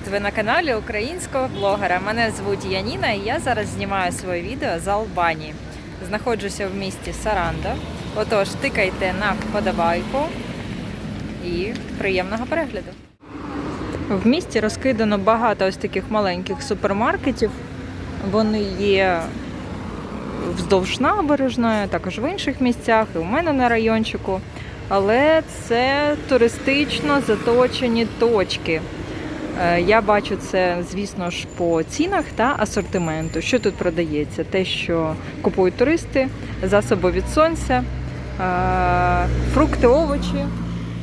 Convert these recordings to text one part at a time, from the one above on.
Привіт! Ви на каналі українського блогера. Мене звуть Яніна і я зараз знімаю своє відео з Албанії. Знаходжуся в місті Саранда. Отож, тикайте на вподобайку і приємного перегляду. В місті розкидано багато ось таких маленьких супермаркетів. Вони є вздовж набережної, також в інших місцях, і у мене на райончику. Але це туристично заточені точки. Е, Я бачу це, звісно ж, по цінах та асортименту. Що тут продається? Те, що купують туристи, засоби від сонця, е, фрукти, овочі.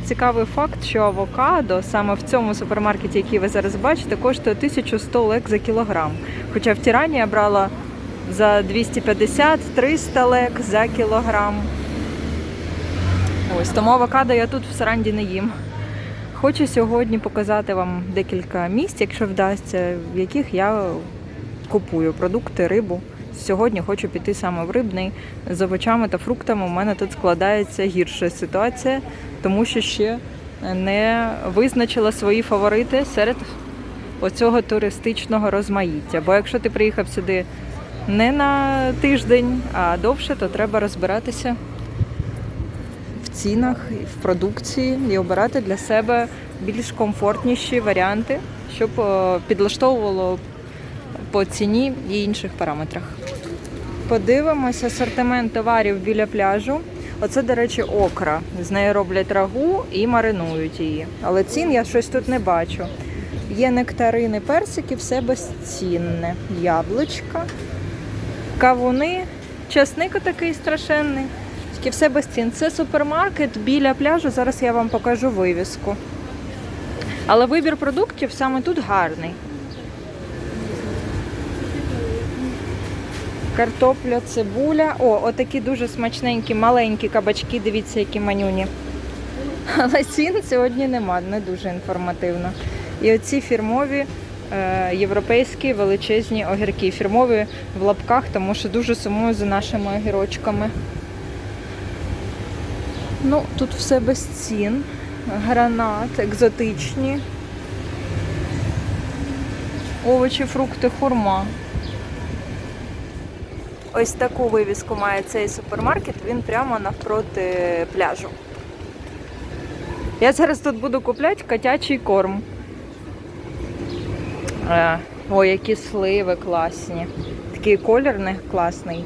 Цікавий факт, що авокадо саме в цьому супермаркеті, який ви зараз бачите, коштує 1100 лек за кілограм. Хоча в Тірані я брала за 250-300 лек за кілограм. Ось тому авокадо я тут в Саранді не їм. Хочу сьогодні показати вам декілька місць, якщо вдасться, в яких я купую продукти, рибу. Сьогодні хочу піти саме в рибний з овочами та фруктами. У мене тут складається гірша ситуація, тому що ще не визначила свої фаворити серед оцього туристичного розмаїття. Бо якщо ти приїхав сюди не на тиждень, а довше, то треба розбиратися цінах, в продукції і обирати для себе більш комфортніші варіанти, щоб е, підлаштовувало по ціні і інших параметрах. Подивимось асортимент товарів біля пляжу. Оце, до речі, окра. З неї роблять рагу і маринують її. Але цін я щось тут не бачу. Є нектарини, персики, все безцінне. Яблучка, кавуни, часник такий страшенний. Тільки все без цін. Це супермаркет біля пляжу. Зараз я вам покажу вивіску. Але вибір продуктів саме тут гарний. Картопля, цибуля. О, отакі дуже смачненькі, маленькі кабачки. Дивіться, які манюні. Але цін сьогодні нема, не дуже інформативно. І оці фірмові е, європейські величезні огірки. Фірмові в лапках, тому що дуже сумую за нашими огірочками. Ну, тут все без цін. Гранат, екзотичні. Овочі, фрукти, хурма. Ось таку вивіску має цей супермаркет, він прямо навпроти пляжу. Я зараз тут буду купляти котячий корм. Е, Ой, які сливи класні. Такий колір них класний.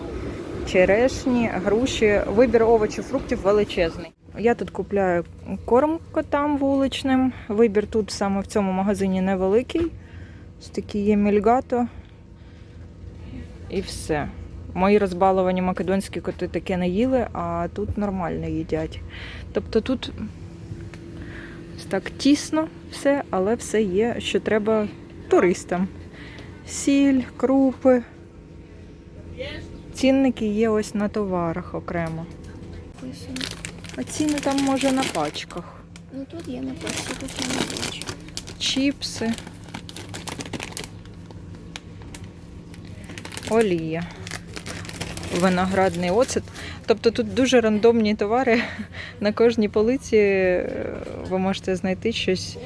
Черешні, груші, вибір овочів, фруктів величезний. Я тут купляю корм котам вуличним. Вибір тут саме в цьому магазині невеликий. Ось такі є мільгато. І все. Мої розбаловані македонські коти таке не їли, а тут нормально їдять. Тобто тут так тісно все, але все є, що треба туристам. Сіль, крупи. Цінники є ось на товарах окремо. А ціни там може на пачках. Ну тут є на пачці, тут я не бачу. Чіпси. Олія. Виноградний оцет. Тобто тут дуже рандомні товари. На кожній полиці е, ви можете знайти щось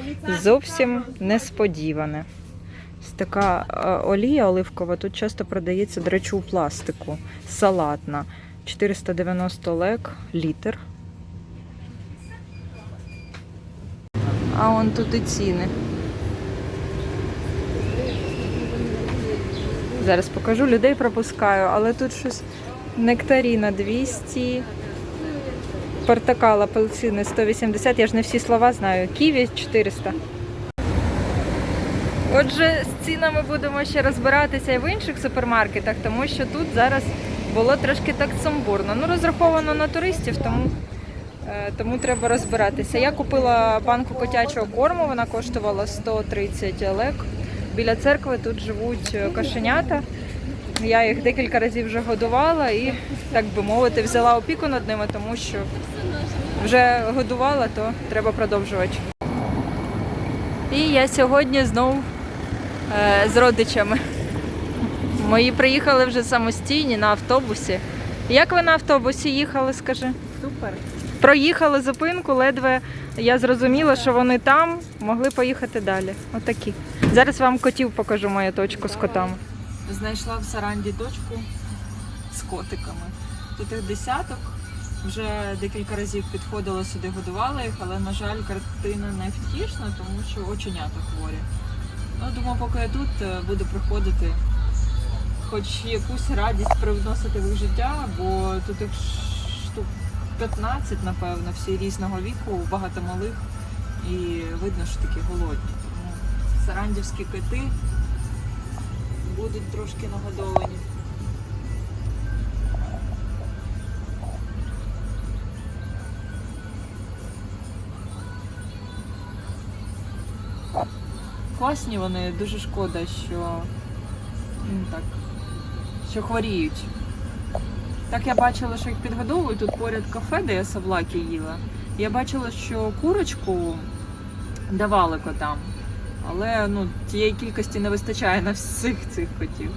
зовсім несподіване. Така е, олія оливкова тут часто продається, до речі, у пластику. Салатна. 490 лек, літр. А он тут і ціни. Зараз покажу, людей пропускаю, але тут щось нектаріна 200, портокал апельсини 180, я ж не всі слова знаю. Ківі 400. Отже, з цінами будемо ще розбиратися і в інших супермаркетах, тому що тут зараз було трошки так сумбурно. Ну, розраховано на туристів, тому, е, тому треба розбиратися. Я купила банку котячого корму, вона коштувала 130 лек. Біля церкви тут живуть е, кошенята. Я їх декілька разів вже годувала і, так би мовити, взяла опіку над ними, тому що вже годувала, то треба продовжувати. І я сьогодні знов е, з родичами. Мої приїхали вже самостійні на автобусі. Як ви на автобусі їхали, скажи? Супер. Проїхали зупинку, ледве я зрозуміла, що вони там, могли поїхати далі. Отакі. Зараз вам котів покажу мою точку з котами. Знайшла в Саранді точку з котиками. Тут їх десяток. Вже декілька разів підходила сюди, годувала їх, але, на жаль, картина не втішна, тому що оченята хворі. Ну, думаю, поки я тут е, буду приходити, хоч якусь радість привносити в їх життя, бо тут їх штук 15, напевно, всі різного віку, багато малих, і видно, що такі голодні. Сарандівські кити будуть трошки нагодовані. Класні вони, дуже шкода, що ну, так, що хворіють. Так я бачила, що їх підгодовують тут поряд кафе, де я савлаки їла. Я бачила, що курочку давали котам, але ну, тієї кількості не вистачає на всіх цих котів.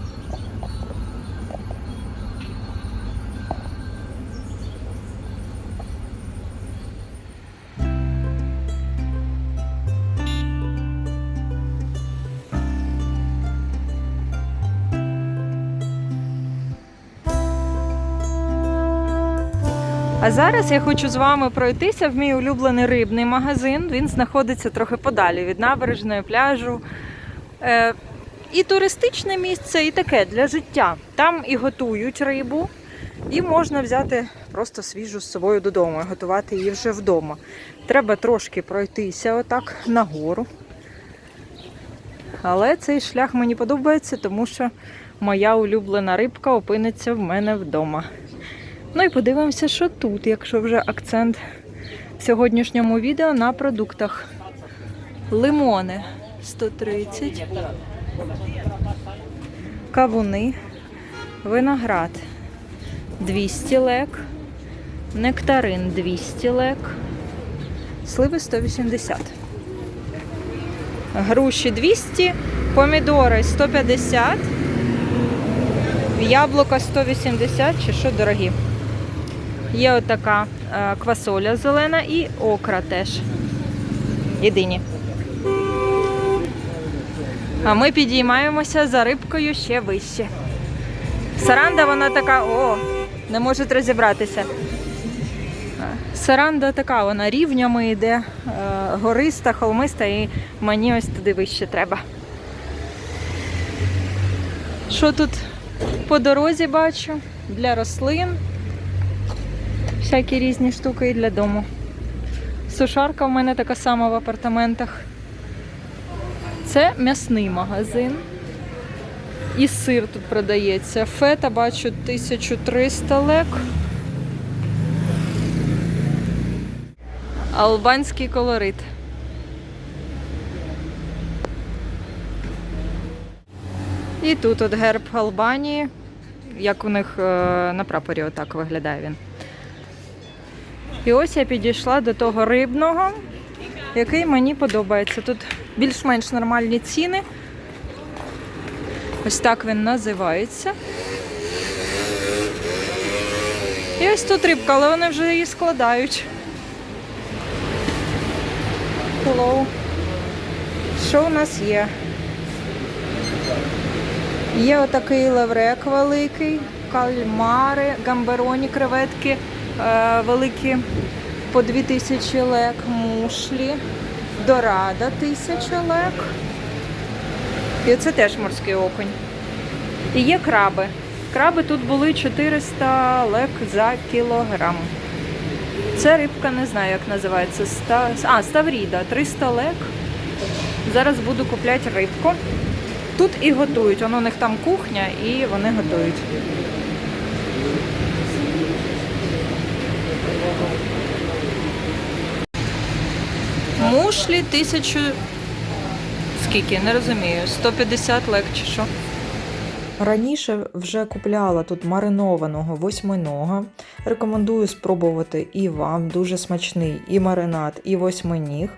А зараз я хочу з вами пройтися в мій улюблений рибний магазин. Він знаходиться трохи подалі від набережної пляжу. Е, і туристичне місце, і таке для життя. Там і готують рибу, і можна взяти просто свіжу з собою додому і готувати її вже вдома. Треба трошки пройтися отак нагору. Але цей шлях мені подобається, тому що моя улюблена рибка опиниться в мене вдома. Ну і подивимося, що тут, якщо вже акцент в сьогоднішньому відео на продуктах. Лимони 130, кавуни, виноград 200 лек, нектарин 200 лек, сливи 180. Груші 200, помідори 150, яблука 180 чи що дорогі. Є отака е, квасоля зелена і окра теж. Єдині. А ми підіймаємося за рибкою ще вище. Саранда вона така, о, не можуть розібратися. Е, Саранда така, вона рівнями йде, е, гориста, холмиста, і мені ось туди вище треба. Що тут по дорозі бачу? Для рослин всякі різні штуки і для дому. Сушарка в мене така сама в апартаментах. Це м'ясний магазин. І сир тут продається. Фета бачу 1300 лек. Албанський колорит. І тут от герб Албанії. Як у них е, на прапорі отак виглядає він. І ось я підійшла до того рибного, який мені подобається. Тут більш-менш нормальні ціни. Ось так він називається. І ось тут рибка, але вони вже її складають. Hello. Що у нас є? Є отакий леврек великий, кальмари, гамбероні, креветки великі по 2000 лек, мушлі, дорада 1000 лек. І це теж морський окунь. І є краби. Краби тут були 400 лек за кілограм. Це рибка, не знаю, як називається. Ста... А, ставріда, 300 лек. Зараз буду купляти рибку. Тут і готують. Воно у них там кухня і вони готують. Мушлі тисячу. Скільки? Не розумію. 150 лек чи що. Раніше вже купляла тут маринованого восьминога. Рекомендую спробувати і вам. Дуже смачний і маринад, і восьминіг.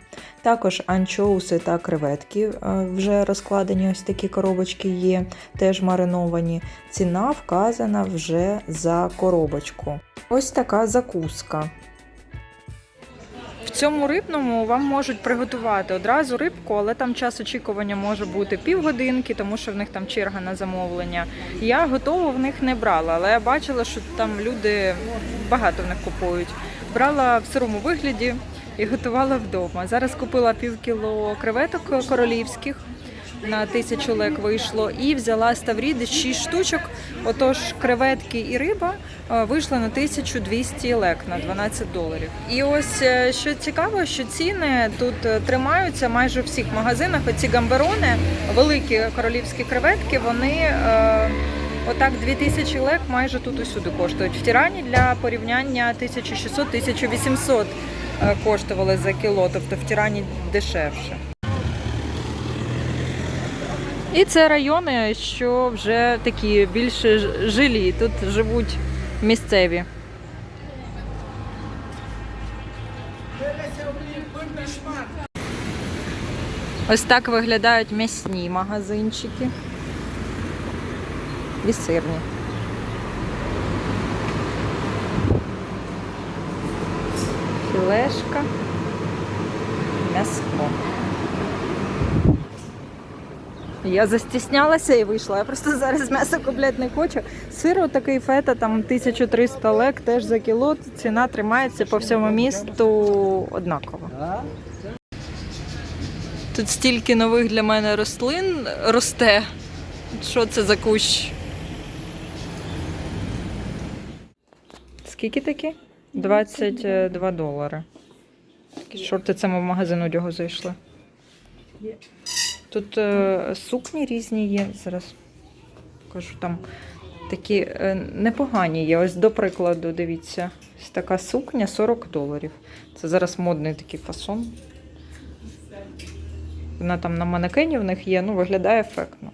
Також анчоуси та креветки е, вже розкладені, ось такі коробочки є, теж мариновані. Ціна вказана вже за коробочку. Ось така закуска. Цьому рибному вам можуть приготувати одразу рибку, але там час очікування може бути півгодинки, тому що в них там черга на замовлення. Я готову в них не брала, але я бачила, що там люди багато в них купують. Брала в сирому вигляді і готувала вдома. Зараз купила пів кіло креветок королівських. На тисячу лек вийшло і взяла ставріди 6 штучок. Отож, креветки і риба е, вийшли на 1200 лек на 12 доларів. І ось е, що цікаво, що ціни тут е, тримаються майже в всіх магазинах. Оці гамберони, великі королівські креветки, вони отак 2000 лек майже тут усюди коштують. В Тірані для порівняння 1600-1800 е, коштували за кіло, тобто в Тірані дешевше. І це райони, що вже такі більш жилі. Тут живуть місцеві. Ось так виглядають м'ясні магазинчики. І сирні. Філешка. М'яско. Я застіснялася і вийшла. Я просто зараз м'ясо купляти не хочу. Сир такий фета, там 1300 лек теж за кіло. Ціна тримається по всьому місту однаково. Тут стільки нових для мене рослин росте. Що це за кущ? Скільки такі? 22 долари. Шорти, ми в магазин одягу зайшли. Тут е, сукні різні є. Зараз покажу там такі е, непогані є. Ось до прикладу, дивіться, ось така сукня 40 доларів. Це зараз модний такий фасон. Вона там на манекені в них є, ну виглядає ефектно.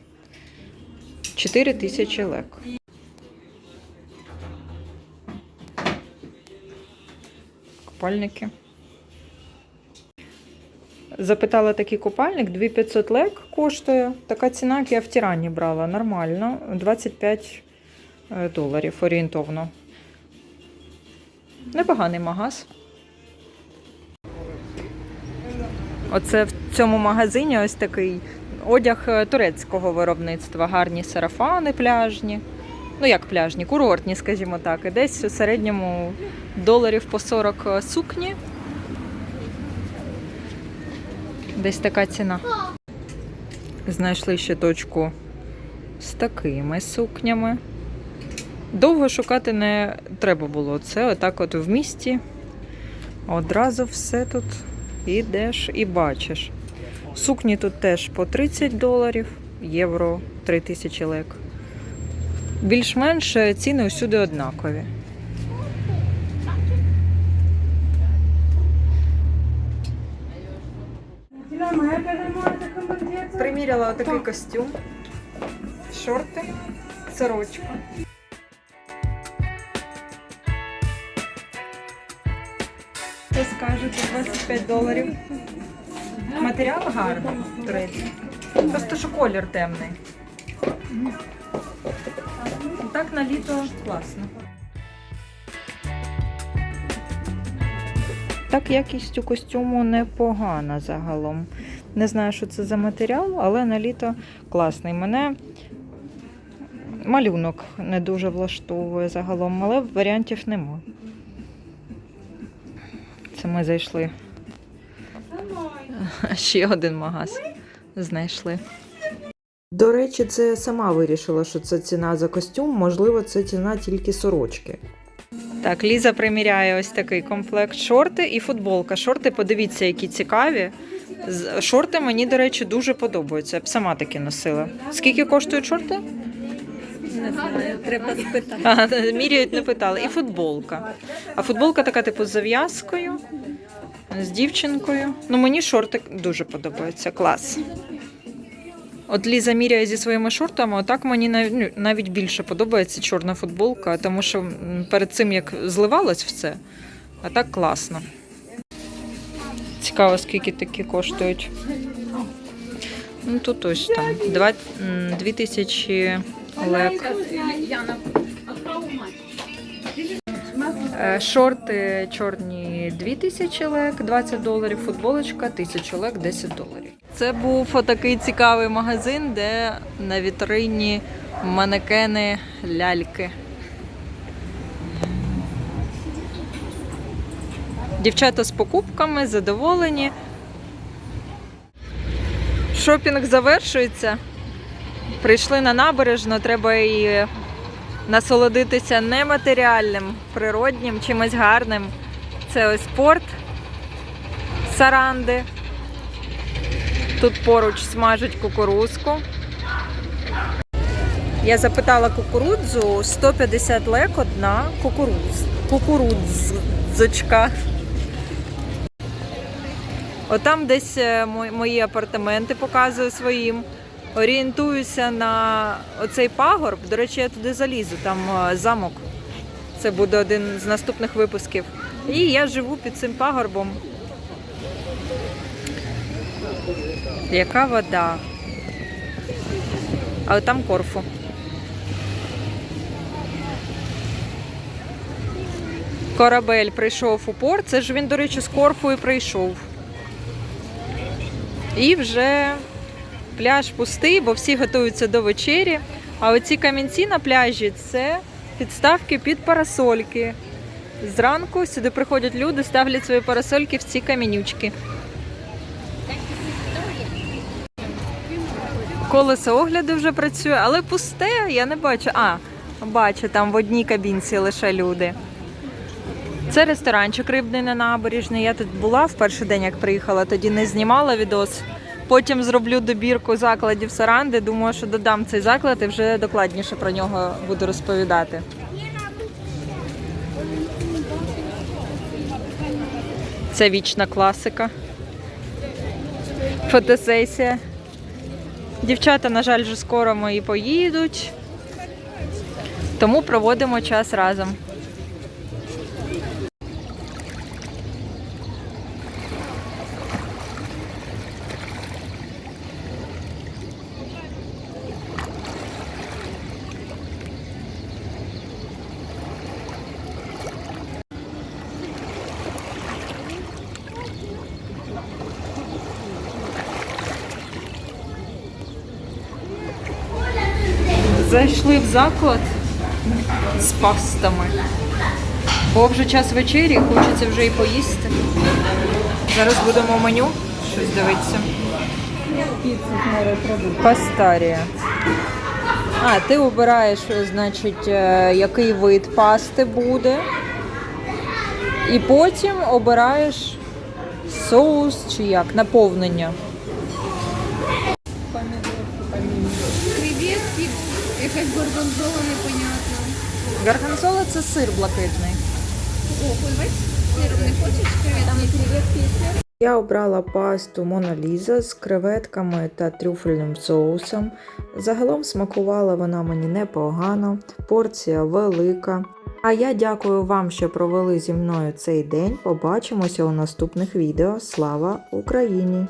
4 тисячі лек. Купальники. Запитала такий купальник, 2500 лек коштує. Така ціна, як я в Тірані брала, нормально. 25 е, доларів орієнтовно. Непоганий магаз. Оце в цьому магазині ось такий одяг е, турецького виробництва. Гарні сарафани пляжні. Ну, як пляжні, курортні, скажімо так. І десь у середньому доларів по 40 сукні. Десь така ціна. Знайшли ще точку з такими сукнями. Довго шукати не треба було. Це отак от в місті. Одразу все тут ідеш і бачиш. Сукні тут теж по 30 доларів, євро 3000 лек. Більш-менш ціни усюди однакові. Приміряла отакий костюм, шорти, сорочку. Що скажете, 25 доларів. Матеріал гарний, до речі. Просто що колір темний. Так на літо класно. Так, якість у костюму непогана загалом. Не знаю, що це за матеріал, але на літо класний. Мене малюнок не дуже влаштовує загалом, але варіантів нема. Це ми зайшли. Ще один магаз знайшли. До речі, це я сама вирішила, що це ціна за костюм, можливо, це ціна тільки сорочки. Так, Ліза приміряє ось такий комплект шорти і футболка. Шорти, подивіться, які цікаві. Шорти мені, до речі, дуже подобаються. Я б сама такі носила. Скільки коштують шорти? Не знаю, треба спитати. А, міряють, не питали. І футболка. А футболка така, типу, з зав'язкою, з дівчинкою. Ну, мені шорти дуже подобаються. Клас. От Ліза міряє зі своїми шортами, отак мені ну, навіть більше подобається чорна футболка, тому що перед цим як зливалось все, а так класно. Цікаво, скільки такі коштують. Ну, тут ось там 2, 2000 лек. Е, Шорти чорні 2000 лек, 20 доларів, футболочка 1000 лек, 10 доларів. Це був отакий цікавий магазин, де на вітрині манекени ляльки. Дівчата з покупками задоволені. Шопінг завершується. Прийшли на набережну, треба і насолодитися нематеріальним, природнім, чимось гарним. Це ось порт Саранди. Тут поруч смажуть кукурузку. Я запитала кукурудзу 150 лек одна кукуруз. Кукурудзочка. Отам десь е, мої апартаменти показую своїм. Орієнтуюся на оцей пагорб. До речі, я туди залізу, там е, замок. Це буде один з наступних випусків. І я живу під цим пагорбом. Яка вода? А там корфу. Корабель прийшов у порт. Це ж він, до речі, з корфу прийшов. І вже пляж пустий, бо всі готуються до вечері. А оці камінці на пляжі це підставки під парасольки. Зранку сюди приходять люди, ставлять свої парасольки в ці камінючки. Колесо огляду вже працює, але пусте, я не бачу. А, бачу, там в одній кабінці лише люди. Це ресторанчик рибний на набережній. Я тут була в перший день, як приїхала, тоді не знімала відос. Потім зроблю добірку закладів Саранди. Думаю, що додам цей заклад і вже докладніше про нього буду розповідати. Це вічна класика. Фотосесія. Дівчата, на жаль, вже скоро мої поїдуть. Тому проводимо час разом. Зайшли в заклад з пастами. Бо вже час вечері, хочеться вже і поїсти. Зараз будемо меню щось дивитися. Пастарія. А, ти обираєш, значить, е, який вид пасти буде. І потім обираєш соус чи як, наповнення. Креветки, якась горгонзола непонятна. Гарганзола це сир блакитний. О, бач, сиром не хочеш креветки? Там креветки. Я обрала пасту Мона Ліза з креветками та трюфельним соусом. Загалом смакувала вона мені непогано, порція велика. А я дякую вам, що провели зі мною цей день. Побачимося у наступних відео. Слава Україні!